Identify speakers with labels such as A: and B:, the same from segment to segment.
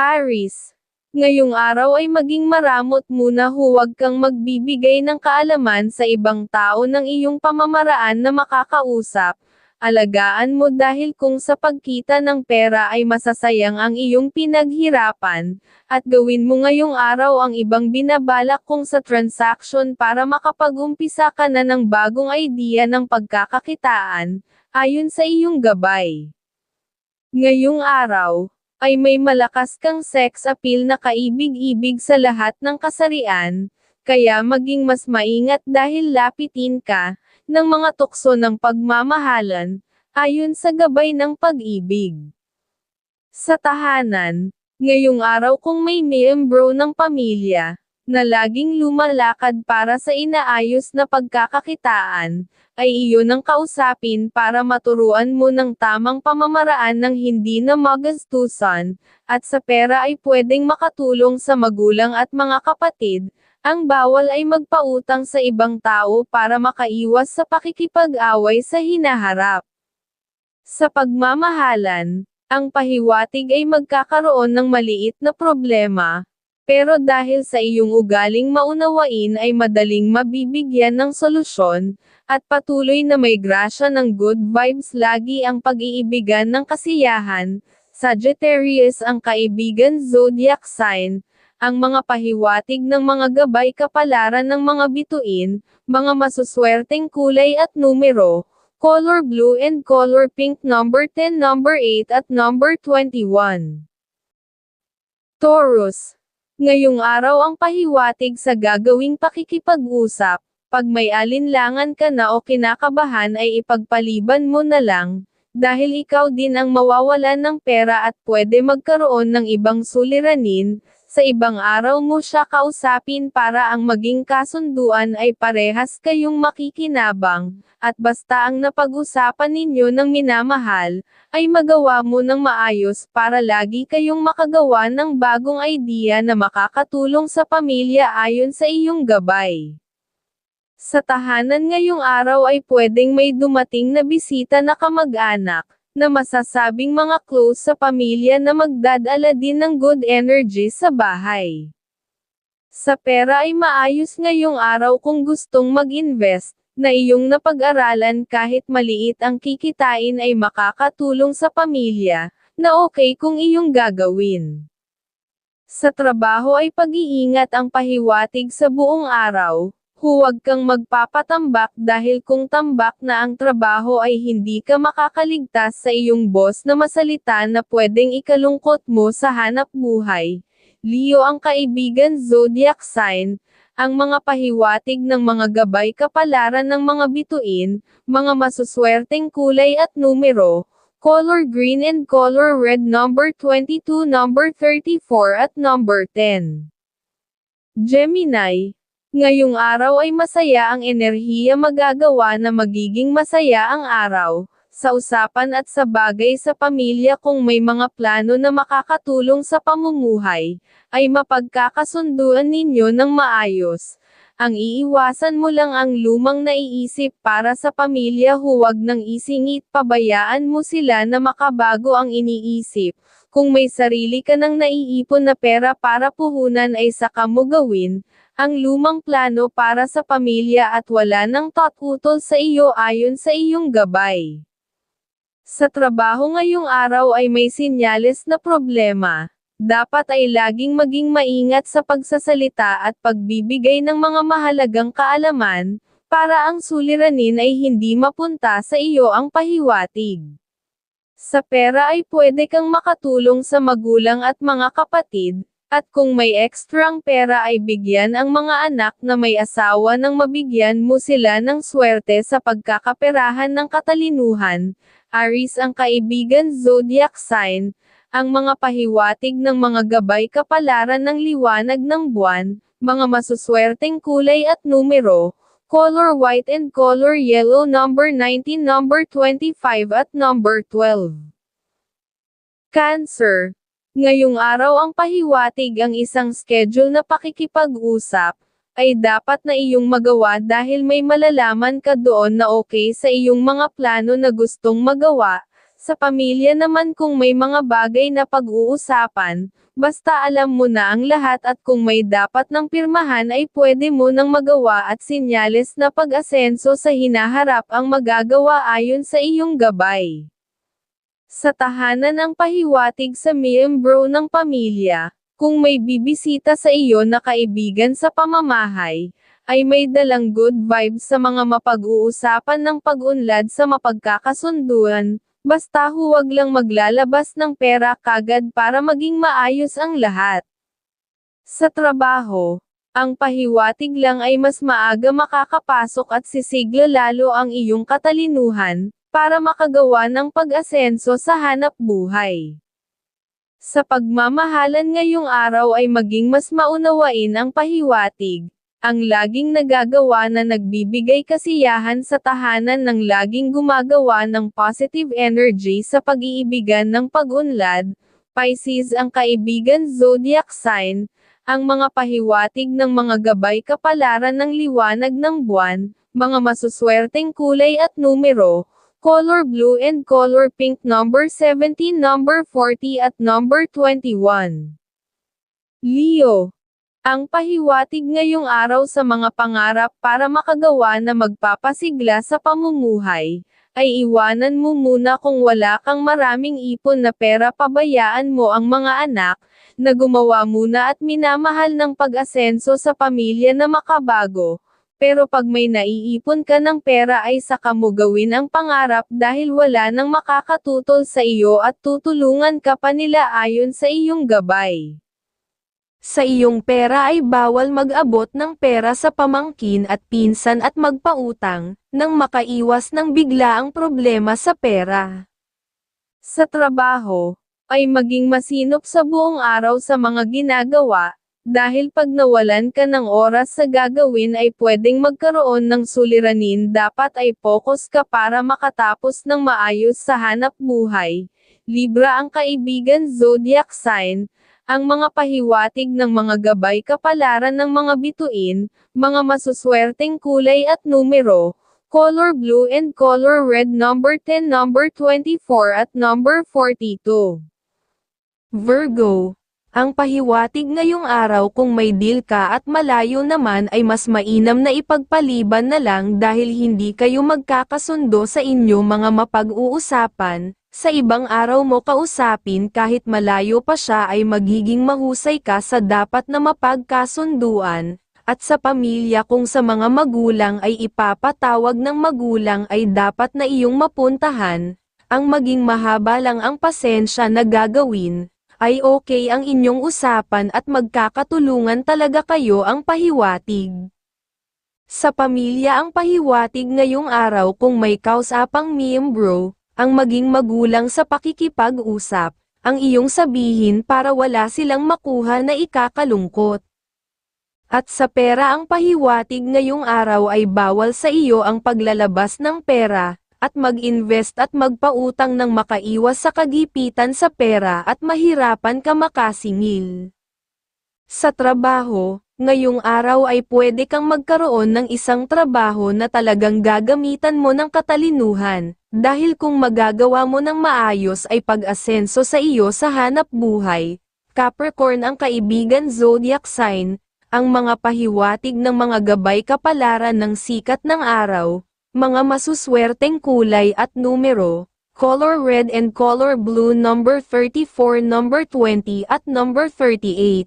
A: Aris. Ngayong araw ay maging maramot muna huwag kang magbibigay ng kaalaman sa ibang tao ng iyong pamamaraan na makakausap. Alagaan mo dahil kung sa pagkita ng pera ay masasayang ang iyong pinaghirapan, at gawin mo ngayong araw ang ibang binabalak kung sa transaction para makapag-umpisa ka na ng bagong idea ng pagkakakitaan, ayon sa iyong gabay. Ngayong araw, ay may malakas kang sex appeal na kaibig-ibig sa lahat ng kasarian, kaya maging mas maingat dahil lapitin ka, ng mga tukso ng pagmamahalan, ayon sa gabay ng pag-ibig. Sa tahanan, ngayong araw kung may miyembro ng pamilya, na laging lumalakad para sa inaayos na pagkakakitaan, ay iyon ang kausapin para maturuan mo ng tamang pamamaraan ng hindi na magastusan, at sa pera ay pwedeng makatulong sa magulang at mga kapatid, ang bawal ay magpautang sa ibang tao para makaiwas sa pakikipag-away sa hinaharap. Sa pagmamahalan, ang pahiwatig ay magkakaroon ng maliit na problema, pero dahil sa iyong ugaling maunawain ay madaling mabibigyan ng solusyon, at patuloy na may grasya ng good vibes lagi ang pag-iibigan ng kasiyahan, Sagittarius ang kaibigan zodiac sign, ang mga pahiwatig ng mga gabay kapalaran ng mga bituin, mga masuswerteng kulay at numero, color blue and color pink number 10 number 8 at number 21. Taurus. Ngayong araw ang pahiwatig sa gagawing pakikipag-usap, pag may alinlangan ka na o kinakabahan ay ipagpaliban mo na lang, dahil ikaw din ang mawawalan ng pera at pwede magkaroon ng ibang suliranin, sa ibang araw mo siya kausapin para ang maging kasunduan ay parehas kayong makikinabang, at basta ang napag-usapan ninyo ng minamahal, ay magawa mo ng maayos para lagi kayong makagawa ng bagong idea na makakatulong sa pamilya ayon sa iyong gabay. Sa tahanan ngayong araw ay pwedeng may dumating na bisita na kamag-anak, na masasabing mga close sa pamilya na magdadala din ng good energy sa bahay. Sa pera ay maayos ngayong araw kung gustong mag-invest, na iyong napag-aralan kahit maliit ang kikitain ay makakatulong sa pamilya, na okay kung iyong gagawin. Sa trabaho ay pag-iingat ang pahiwatig sa buong araw, Huwag kang magpapatambak dahil kung tambak na ang trabaho ay hindi ka makakaligtas sa iyong boss na masalita na pwedeng ikalungkot mo sa hanap buhay. Leo ang kaibigan zodiac sign, ang mga pahiwatig ng mga gabay kapalaran ng mga bituin, mga masuswerteng kulay at numero, color green and color red number 22 number 34 at number 10. Gemini, Ngayong araw ay masaya ang enerhiya magagawa na magiging masaya ang araw, sa usapan at sa bagay sa pamilya kung may mga plano na makakatulong sa pamumuhay, ay mapagkakasunduan ninyo ng maayos. Ang iiwasan mo lang ang lumang naiisip para sa pamilya huwag nang isingit pabayaan mo sila na makabago ang iniisip. Kung may sarili ka nang naiipon na pera para puhunan ay saka mo gawin, ang lumang plano para sa pamilya at wala nang tatutol sa iyo ayon sa iyong gabay. Sa trabaho ngayong araw ay may sinyales na problema. Dapat ay laging maging maingat sa pagsasalita at pagbibigay ng mga mahalagang kaalaman, para ang suliranin ay hindi mapunta sa iyo ang pahiwatig. Sa pera ay pwede kang makatulong sa magulang at mga kapatid, at kung may ekstrang pera ay bigyan ang mga anak na may asawa nang mabigyan mo sila ng swerte sa pagkakaperahan ng katalinuhan. Aris ang kaibigan zodiac sign, ang mga pahiwatig ng mga gabay kapalaran ng liwanag ng buwan, mga masuswerteng kulay at numero, color white and color yellow number 19 number 25 at number 12. Cancer Ngayong araw ang pahiwatig ang isang schedule na pakikipag-usap, ay dapat na iyong magawa dahil may malalaman ka doon na okay sa iyong mga plano na gustong magawa, Sa pamilya naman kung may mga bagay na pag-uusapan, basta alam mo na ang lahat at kung may dapat ng pirmahan ay pwede mo nang magawa at sinyales na pag-asenso sa hinaharap ang magagawa ayon sa iyong gabay. Sa tahanan ang pahiwatig sa miyembro ng pamilya, kung may bibisita sa iyo na kaibigan sa pamamahay, ay may dalang good vibes sa mga mapag-uusapan ng pag-unlad sa mapagkakasunduan, basta huwag lang maglalabas ng pera kagad para maging maayos ang lahat. Sa trabaho, ang pahiwatig lang ay mas maaga makakapasok at sisigla lalo ang iyong katalinuhan, para makagawa ng pag-asenso sa hanap buhay. Sa pagmamahalan ngayong araw ay maging mas maunawain ang pahiwatig, ang laging nagagawa na nagbibigay kasiyahan sa tahanan ng laging gumagawa ng positive energy sa pag-iibigan ng pag-unlad, Pisces ang kaibigan zodiac sign, ang mga pahiwatig ng mga gabay kapalaran ng liwanag ng buwan, mga masuswerteng kulay at numero, color blue and color pink number 17 number 40 at number 21. Leo ang pahiwatig ngayong araw sa mga pangarap para makagawa na magpapasigla sa pamumuhay, ay iwanan mo muna kung wala kang maraming ipon na pera pabayaan mo ang mga anak, na gumawa muna at minamahal ng pag-asenso sa pamilya na makabago, pero pag may naiipon ka ng pera ay saka mo gawin ang pangarap dahil wala nang makakatutol sa iyo at tutulungan ka pa nila ayon sa iyong gabay. Sa iyong pera ay bawal mag-abot ng pera sa pamangkin at pinsan at magpautang, nang makaiwas ng biglaang problema sa pera. Sa trabaho, ay maging masinop sa buong araw sa mga ginagawa, dahil pag nawalan ka ng oras sa gagawin ay pwedeng magkaroon ng suliranin dapat ay focus ka para makatapos ng maayos sa hanap buhay. Libra ang kaibigan zodiac sign, ang mga pahiwatig ng mga gabay kapalaran ng mga bituin, mga masuswerteng kulay at numero, color blue and color red number 10 number 24 at number 42. Virgo ang pahiwatig ngayong araw kung may deal ka at malayo naman ay mas mainam na ipagpaliban na lang dahil hindi kayo magkakasundo sa inyo mga mapag-uusapan, sa ibang araw mo kausapin kahit malayo pa siya ay magiging mahusay ka sa dapat na mapagkasunduan, at sa pamilya kung sa mga magulang ay ipapatawag ng magulang ay dapat na iyong mapuntahan, ang maging mahaba lang ang pasensya na gagawin, ay okay ang inyong usapan at magkakatulungan talaga kayo ang pahiwatig. Sa pamilya ang pahiwatig ngayong araw kung may kausapang miyembro, ang maging magulang sa pakikipag-usap, ang iyong sabihin para wala silang makuha na ikakalungkot. At sa pera ang pahiwatig ngayong araw ay bawal sa iyo ang paglalabas ng pera, at mag-invest at magpautang ng makaiwas sa kagipitan sa pera at mahirapan ka makasingil. Sa trabaho, ngayong araw ay pwede kang magkaroon ng isang trabaho na talagang gagamitan mo ng katalinuhan, dahil kung magagawa mo ng maayos ay pag-asenso sa iyo sa hanap buhay. Capricorn ang kaibigan zodiac sign, ang mga pahiwatig ng mga gabay kapalaran ng sikat ng araw, mga masuswerteng kulay at numero, color red and color blue number 34 number 20 at number 38.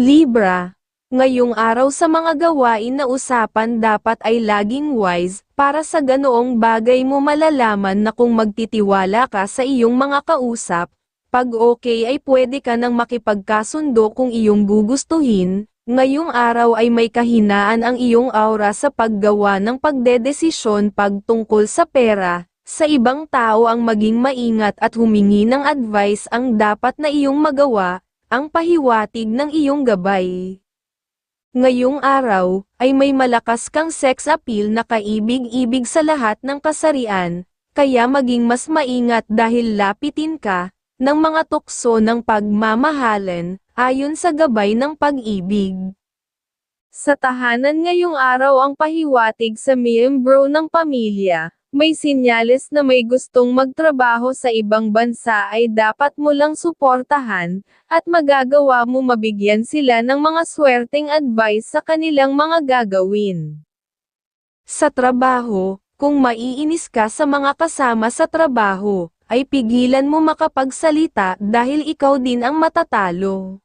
A: Libra, ngayong araw sa mga gawain na usapan dapat ay laging wise, para sa ganoong bagay mo malalaman na kung magtitiwala ka sa iyong mga kausap, pag okay ay pwede ka nang makipagkasundo kung iyong gugustuhin, Ngayong araw ay may kahinaan ang iyong aura sa paggawa ng pagdedesisyon pagtungkol sa pera, sa ibang tao ang maging maingat at humingi ng advice ang dapat na iyong magawa, ang pahiwatig ng iyong gabay. Ngayong araw, ay may malakas kang sex appeal na kaibig-ibig sa lahat ng kasarian, kaya maging mas maingat dahil lapitin ka, ng mga tukso ng pagmamahalan, ayon sa gabay ng pag-ibig. Sa tahanan ngayong araw ang pahiwatig sa miyembro ng pamilya, may sinyales na may gustong magtrabaho sa ibang bansa ay dapat mo lang suportahan, at magagawa mo mabigyan sila ng mga swerteng advice sa kanilang mga gagawin.
B: Sa trabaho, kung maiinis ka sa mga kasama sa trabaho, ay pigilan mo makapagsalita dahil ikaw din ang matatalo.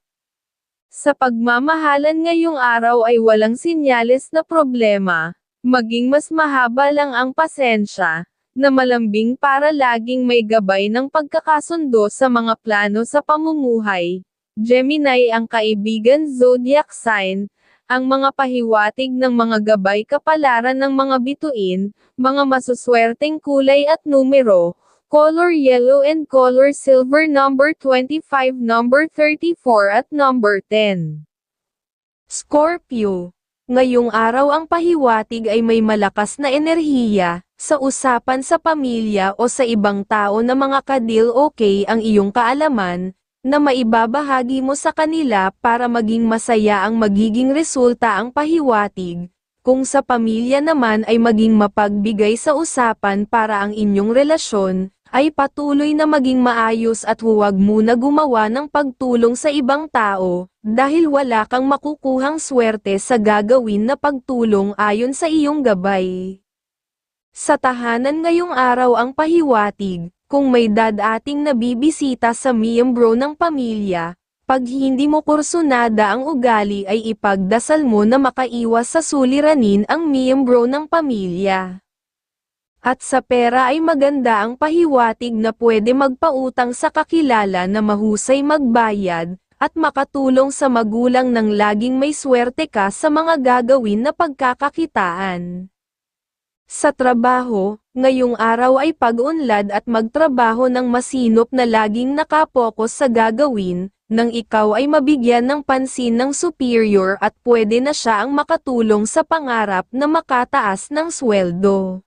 A: Sa pagmamahalan ngayong araw ay walang sinyales na problema, maging mas mahaba lang ang pasensya, na malambing para laging may gabay ng pagkakasundo sa mga plano sa pamumuhay. Gemini ang kaibigan zodiac sign, ang mga pahiwatig ng mga gabay kapalaran ng mga bituin, mga masuswerteng kulay at numero, color yellow and color silver number 25 number 34 at number 10.
B: Scorpio. Ngayong araw ang pahiwatig ay may malakas na enerhiya, sa usapan sa pamilya o sa ibang tao na mga kadil okay ang iyong kaalaman, na maibabahagi mo sa kanila para maging masaya ang magiging resulta ang pahiwatig. Kung sa pamilya naman ay maging mapagbigay sa usapan para ang inyong relasyon, ay patuloy na maging maayos at huwag muna gumawa ng pagtulong sa ibang tao, dahil wala kang makukuhang swerte sa gagawin na pagtulong ayon sa iyong gabay. Sa tahanan ngayong araw ang pahiwatig, kung may dadating na bibisita sa miyembro ng pamilya, pag hindi mo kursunada ang ugali ay ipagdasal mo na makaiwas sa suliranin ang miyembro ng pamilya. At sa pera ay maganda ang pahiwatig na pwede magpautang sa kakilala na mahusay magbayad, at makatulong sa magulang ng laging may swerte ka sa mga gagawin na pagkakakitaan. Sa trabaho, ngayong araw ay pag-unlad at magtrabaho ng masinop na laging nakapokus sa gagawin, nang ikaw ay mabigyan ng pansin ng superior at pwede na siya ang makatulong sa pangarap na makataas ng sweldo.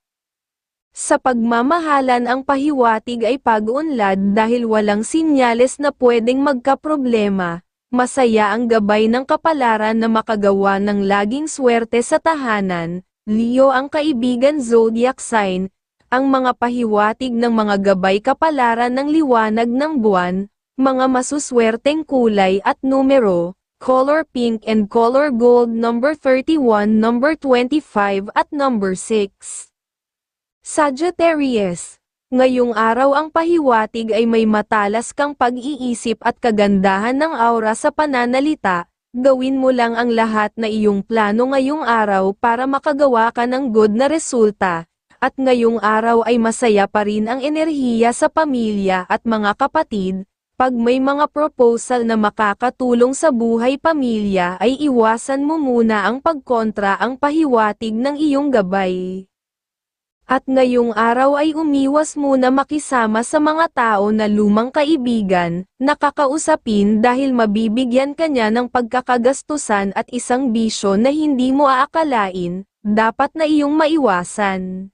B: Sa pagmamahalan ang pahiwatig ay pag-unlad dahil walang sinyales na pwedeng magkaproblema. Masaya ang gabay ng kapalaran na makagawa ng laging swerte sa tahanan. Leo ang kaibigan zodiac sign. Ang mga pahiwatig ng mga gabay kapalaran ng liwanag ng buwan, mga masuswerteng kulay at numero, color pink and color gold number 31, number 25 at number 6. Sagittarius. Ngayong araw ang pahiwatig ay may matalas kang pag-iisip at kagandahan ng aura sa pananalita, gawin mo lang ang lahat na iyong plano ngayong araw para makagawa ka ng good na resulta, at ngayong araw ay masaya pa rin ang enerhiya sa pamilya at mga kapatid, pag may mga proposal na makakatulong sa buhay pamilya ay iwasan mo muna ang pagkontra ang pahiwatig ng iyong gabay. At ngayong araw ay umiwas muna makisama sa mga tao na lumang kaibigan, nakakausapin dahil mabibigyan ka niya ng pagkakagastusan at isang bisyo na hindi mo aakalain, dapat na iyong maiwasan.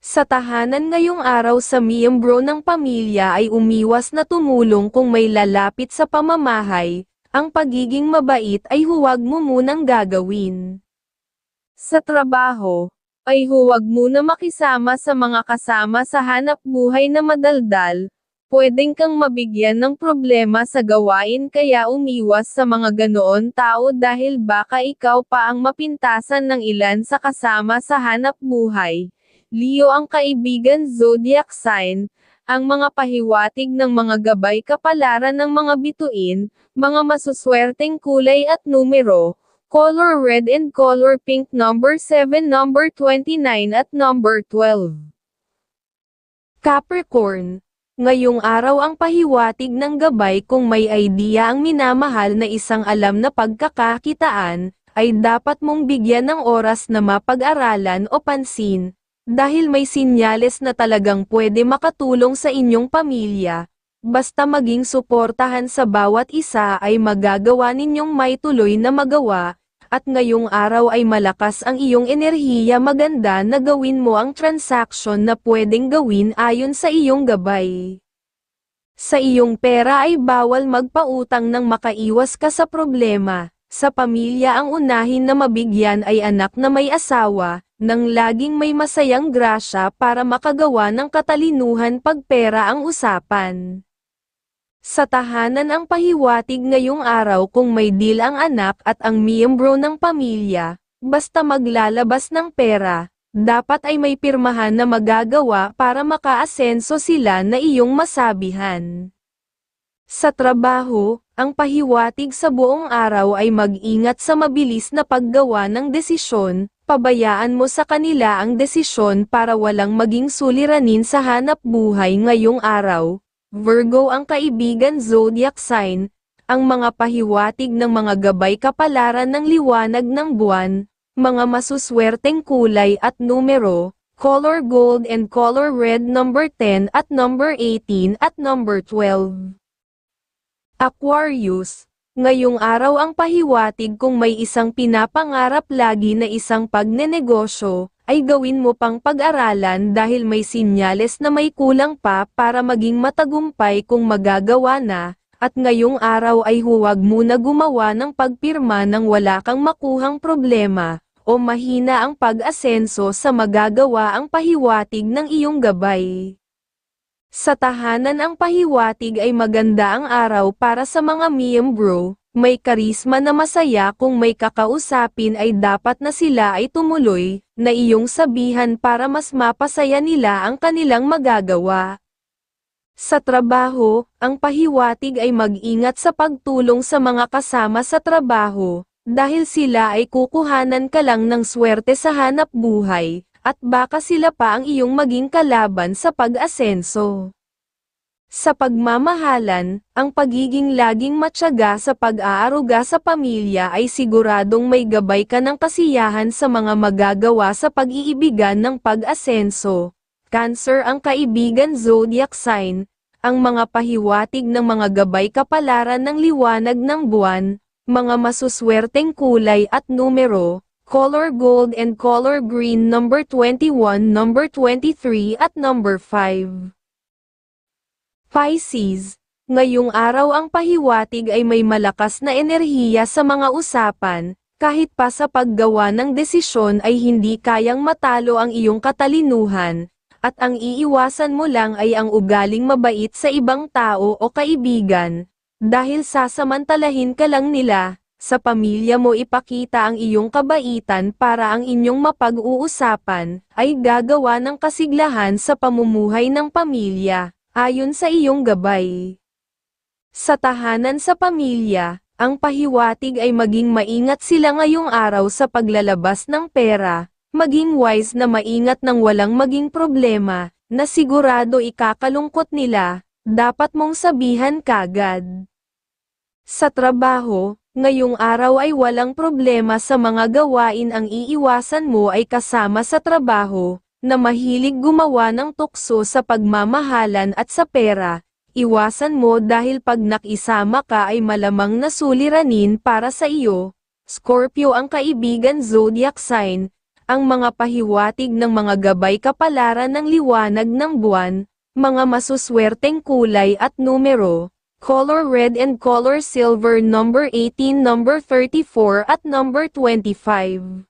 B: Sa tahanan ngayong araw sa miyembro ng pamilya ay umiwas na tumulong kung may lalapit sa pamamahay, ang pagiging mabait ay huwag mo munang gagawin.
A: Sa trabaho, ay huwag muna makisama sa mga kasama sa hanap buhay na madaldal, pwedeng kang mabigyan ng problema sa gawain kaya umiwas sa mga ganoon tao dahil baka ikaw pa ang mapintasan ng ilan sa kasama sa hanap buhay. Leo ang kaibigan zodiac sign, ang mga pahiwatig ng mga gabay kapalaran ng mga bituin, mga masuswerteng kulay at numero, color red and color pink number 7 number 29 at number 12.
B: Capricorn. Ngayong araw ang pahiwatig ng gabay kung may idea ang minamahal na isang alam na pagkakakitaan, ay dapat mong bigyan ng oras na mapag-aralan o pansin, dahil may sinyales na talagang pwede makatulong sa inyong pamilya. Basta maging suportahan sa bawat isa ay magagawa ninyong may tuloy na magawa, at ngayong araw ay malakas ang iyong enerhiya maganda na gawin mo ang transaction na pwedeng gawin ayon sa iyong gabay. Sa iyong pera ay bawal magpautang nang makaiwas ka sa problema, Sa pamilya ang unahin na mabigyan ay anak na may asawa, nang laging may masayang grasya para makagawa ng katalinuhan pag pera ang usapan. Sa tahanan ang pahiwatig ngayong araw kung may deal ang anak at ang miyembro ng pamilya, basta maglalabas ng pera, dapat ay may pirmahan na magagawa para makaasenso sila na iyong masabihan. Sa trabaho, ang pahiwatig sa buong araw ay mag-ingat sa mabilis na paggawa ng desisyon, pabayaan mo sa kanila ang desisyon para walang maging suliranin sa hanap buhay ngayong araw. Virgo ang kaibigan zodiac sign, ang mga pahiwatig ng mga gabay kapalaran ng liwanag ng buwan, mga masuswerteng kulay at numero, color gold and color red number 10 at number 18 at number 12. Aquarius, ngayong araw ang pahiwatig kung may isang pinapangarap lagi na isang pagnenegosyo, ay gawin mo pang pag-aralan dahil may sinyales na may kulang pa para maging matagumpay kung magagawa na, at ngayong araw ay huwag muna gumawa ng pagpirma nang wala kang makuhang problema, o mahina ang pag-asenso sa magagawa ang pahiwatig ng iyong gabay. Sa tahanan ang pahiwatig ay maganda ang araw para sa mga miyembro, may karisma na masaya kung may kakausapin ay dapat na sila ay tumuloy, na iyong sabihan para mas mapasaya nila ang kanilang magagawa. Sa trabaho, ang pahiwatig ay mag-ingat sa pagtulong sa mga kasama sa trabaho, dahil sila ay kukuhanan ka lang ng swerte sa hanap buhay, at baka sila pa ang iyong maging kalaban sa pag-asenso. Sa pagmamahalan, ang pagiging laging matyaga sa pag-aaruga sa pamilya ay siguradong may gabay ka ng kasiyahan sa mga magagawa sa pag-iibigan ng pag-asenso. Cancer ang kaibigan zodiac sign, ang mga pahiwatig ng mga gabay kapalaran ng liwanag ng buwan, mga masuswerteng kulay at numero, color gold and color green number 21, number 23 at number 5. Pisces, ngayong araw ang pahiwatig ay may malakas na enerhiya sa mga usapan, kahit pa sa paggawa ng desisyon ay hindi kayang matalo ang iyong katalinuhan, at ang iiwasan mo lang ay ang ugaling mabait sa ibang tao o kaibigan, dahil sasamantalahin ka lang nila, sa pamilya mo ipakita ang iyong kabaitan para ang inyong mapag-uusapan, ay gagawa ng kasiglahan sa pamumuhay ng pamilya, ayon sa iyong gabay. Sa tahanan sa pamilya, ang pahiwatig ay maging maingat sila ngayong araw sa paglalabas ng pera, maging wise na maingat nang walang maging problema, na sigurado ikakalungkot nila, dapat mong sabihan kagad. Sa trabaho, ngayong araw ay walang problema sa mga gawain ang iiwasan mo ay kasama sa trabaho, na mahilig gumawa ng tukso sa pagmamahalan at sa pera, iwasan mo dahil pag nakisama ka ay malamang nasuliranin para sa iyo. Scorpio ang kaibigan zodiac sign, ang mga pahiwatig ng mga gabay kapalaran ng liwanag ng buwan, mga masuswerteng kulay at numero, color red and color silver number 18 number 34 at number 25.